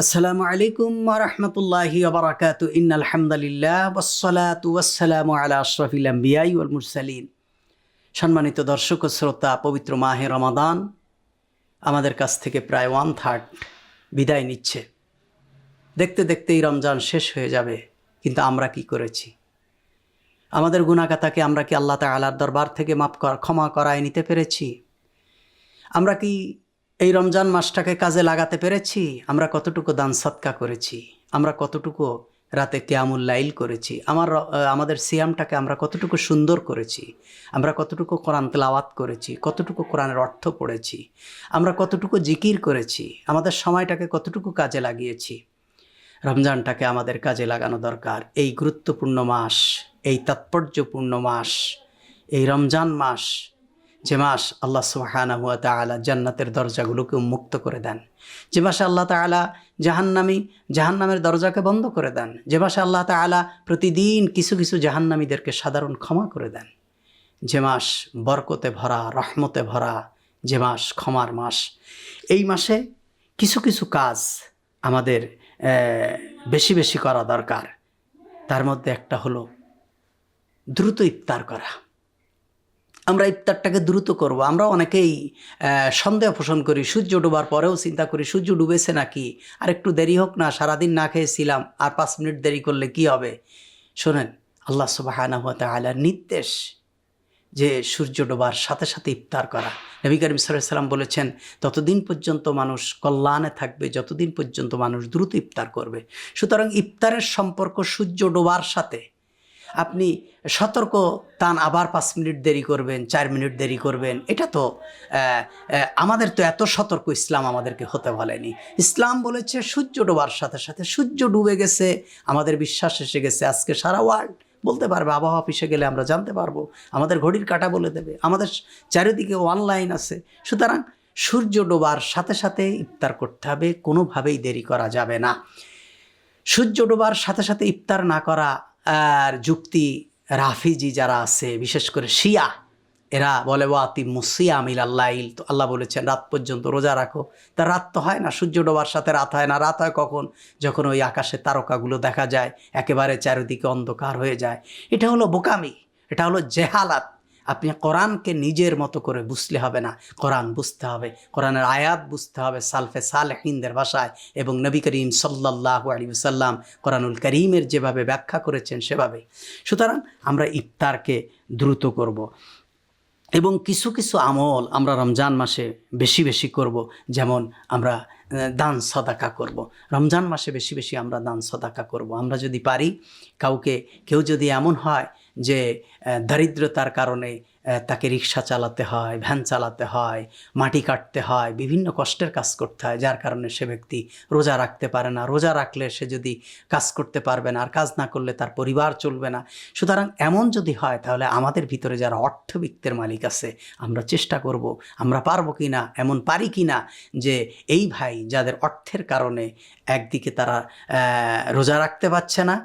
আসসালামু আলাইকুম রহমতুল্লাহি আবরাকাত ইন আলহামদুলিল্লাহ ওসলাতু ওয়াসসালাম আলা আশরাফিল আম্বিয়াই ওয়াল মুরসালিন। সম্মানিত দর্শক ও শ্রোতা, পবিত্র মাহে রমাদান আমাদের কাছ থেকে প্রায় ওয়ান থার্ড বিদায় নিচ্ছে। দেখতে দেখতেই রমজান শেষ হয়ে যাবে, কিন্তু আমরা কি করেছি? আমাদের গুণাকাতাকে আমরা কি আল্লাহ তালার দরবার থেকে মাপ ক্ষমা করায় নিতে পেরেছি? আমরা কি এই রমজান মাসটাকে কাজে লাগাতে পেরেছি, আমরা কতটুকু দান সৎকা করেছি, আমরা কতটুকু রাতে কেয়ামুল লাইল করেছি, আমার আমাদের সিয়ামটাকে আমরা কতটুকু সুন্দর করেছি, আমরা কতটুকু কোরআন তেলাওয়াত করেছি, কতটুকু কোরআনের অর্থ পড়েছি, আমরা কতটুকু জিকির করেছি, আমাদের সময়টাকে কতটুকু কাজে লাগিয়েছি, রমজানটাকে আমাদের কাজে লাগানো দরকার। এই গুরুত্বপূর্ণ মাস, এই তাৎপর্যপূর্ণ মাস, এই রমজান মাস যে মাস আল্লাহ সুবহানাহু ওয়া তাআলা জান্নাতের দরজাগুলোকে উন্মুক্ত করে দেন। যে মাসে আল্লাহ তাআলা জাহান্নামী, জাহান্নামের দরজাকে বন্ধ করে দেন। যে মাসে আল্লাহ তাআলা প্রতিদিন কিছু কিছু জাহান্নামীদেরকে সাধারণ ক্ষমা করে দেন। যে মাস বরকতে ভরা, রহমতে ভরা, যে মাস ক্ষমার মাস। এই মাসে কিছু কিছু কাজ আমাদের বেশি বেশি করা দরকার। তার মধ্যে একটা হলো দ্রুত ইফতার করা। আমরা ইফতারটাকে দ্রুত করব। আমরা অনেকেই সন্দেহ পোষণ করি, সূর্য ডোবার পরেও চিন্তা করি, সূর্য ডুবেছে নাকি? আর একটু দেরি হোক না, সারাদিন না খেয়েছিলাম আর পাঁচ মিনিট দেরি করলে কি হবে? শোনেন, আল্লাহ সুবাহানাহু ওয়া তাআলার নির্দেশ যে সূর্য ডোবার সাথে সাথে ইফতার করা। নবী করিম সাল্লাম বলেছেন ততদিন পর্যন্ত মানুষ কল্যাণে থাকবে, যতদিন পর্যন্ত মানুষ দ্রুত ইফতার করবে। সুতরাং ইফতারের সম্পর্ক সূর্য ডোবার সাথে। আপনি সতর্ক, তান আবার পাঁচ মিনিট দেরি করবেন, চার মিনিট দেরি করবেন, এটা তো আমাদের তো এত সতর্ক ইসলাম আমাদেরকে হতে বলেনি। ইসলাম বলেছে সূর্য ডোবার সাথে সাথে সূর্য ডুবে গেছে, আমাদের বিশ্বাস এসে গেছে আজকে সারা ওয়ার্ল্ড বলতে পারবে, আবহাওয়া অফিসে গেলে আমরা জানতে পারব, আমাদের ঘড়ির কাটা বলে দেবে, আমাদের চারিদিকে অনলাইন আছে। সুতরাং সূর্য ডোবার সাথে সাথে ইফতার করতে হবে, কোনোভাবেই দেরি করা যাবে না। সূর্য ডোবার সাথে সাথে ইফতার না করা আর যুক্তি রাফিজি যারা আছে, বিশেষ করে শিয়া, এরা বলে ও আতি মুসিয়া আমিল আল্লাহ ইল তো আল্লাহ বলেছেন, রাত পর্যন্ত রোজা রাখো। তা রাত তো হয় না, সূর্য ডোবার সাথে রাত হয় না। রাত হয় কখন? যখন ওই আকাশে তারকাগুলো দেখা যায়, একেবারে চারিদিকে অন্ধকার হয়ে যায়। এটা হলো বোকামি, এটা হলো জেহালাত। আপনি কোরআনকে নিজের মতো করে বুঝলে হবে না কোরআন বুঝতে হবে, কোরআনের আয়াত বুঝতে হবে সালফে সালেহিনদের ভাষায় এবং নবী করিম সাল্লাহ আলী সাল্লাম কোরআনুল করিমের যেভাবে ব্যাখ্যা করেছেন সেভাবে সুতরাং আমরা ইফতারকে দ্রুত করব। এবং কিছু কিছু আমল আমরা রমজান মাসে বেশি বেশি করব যেমন আমরা দান সদাকা করব। রমজান মাসে বেশি বেশি আমরা দান সদাকা করব। আমরা যদি পারি, কাউকে, কেউ যদি এমন হয় যে দারিদ্রতার কারণে তাকে রিক্সা চালাতে হয়, ভ্যান চালাতে হয়, মাটি কাটতে হয়, বিভিন্ন কষ্টের কাজ করতে হয়, যার কারণে সে ব্যক্তি রোজা রাখতে পারে না। রোজা রাখলে সে যদি কাজ করতে পারবে না, আর কাজ না করলে তার পরিবার চলবে না। সুতরাং এমন যদি হয়, তাহলে আমাদের ভিতরে যারা অর্থবিত্তের মালিক আছে, আমরা চেষ্টা করব, আমরা পারব কি না এমন পারি কি না যে, এই ভাই যাদের অর্থের কারণে একদিকে তারা রোজা রাখতে পারছে না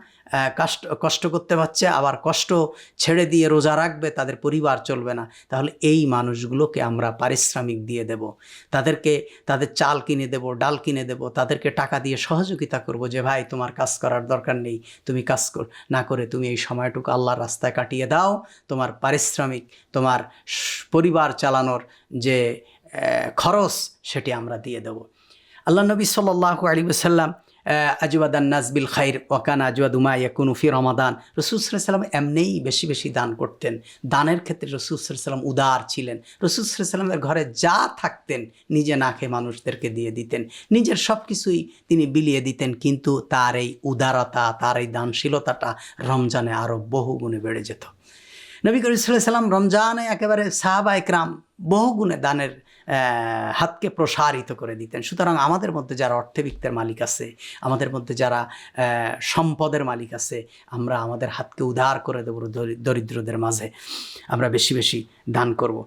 কষ্ট কষ্ট করতে পারছে, আবার কষ্ট ছেড়ে দিয়ে রোজা রাখবে, তাদের পরিবার চলবে না। তাহলে এই মানুষগুলোকে আমরা পারিশ্রমিক দিয়ে দেব। তাদেরকে, তাদের চাল কিনে দেব, ডাল কিনে দেব, তাদেরকে টাকা দিয়ে সহযোগিতা করব যে, ভাই, তোমার কাজ করার দরকার নেই, তুমি কাজ না করে তুমি এই সময়টুকু আল্লাহর রাস্তায় কাটিয়ে দাও। তোমার পারিশ্রমিক, তোমার পরিবার চালানোর যে খরচ, সেটি আমরা দিয়ে দেব। আল্লাহ নবী সাল্লাহ আলী সাল্লাম আজওয়াদান নাজবিল খাইর, ওয়াকান আজওয়াদ উমা ইয়াকুনু ফি রমাদান। রসুল সাল্লাম এমনিই বেশি বেশি দান করতেন। দানের ক্ষেত্রে রসুল সাল্লাম উদার ছিলেন। রসুল সাল্লামের ঘরে যা থাকতেন নিজে না খেয়ে মানুষদেরকে দিয়ে দিতেন। নিজের সব কিছুই তিনি বিলিয়ে দিতেন, কিন্তু তার এই উদারতা, তার এই দানশীলতাটা রমজানে আরও বহু গুণে বেড়ে যেত। নবী করিম সাল্লাম রমজানে একেবারে সাহাবা একরাম বহু গুণে দানের হাতকে প্রসারিত করে দিতেন। সুতরাং আমাদের মধ্যে যারা অর্থবিত্তের মালিক আছে, আমাদের মধ্যে যারা সম্পদের মালিক আছে, আমরা আমাদের হাতকে উদার করে দেবো দরিদ্রদের মাঝে। আমরা বেশি বেশি দান করব।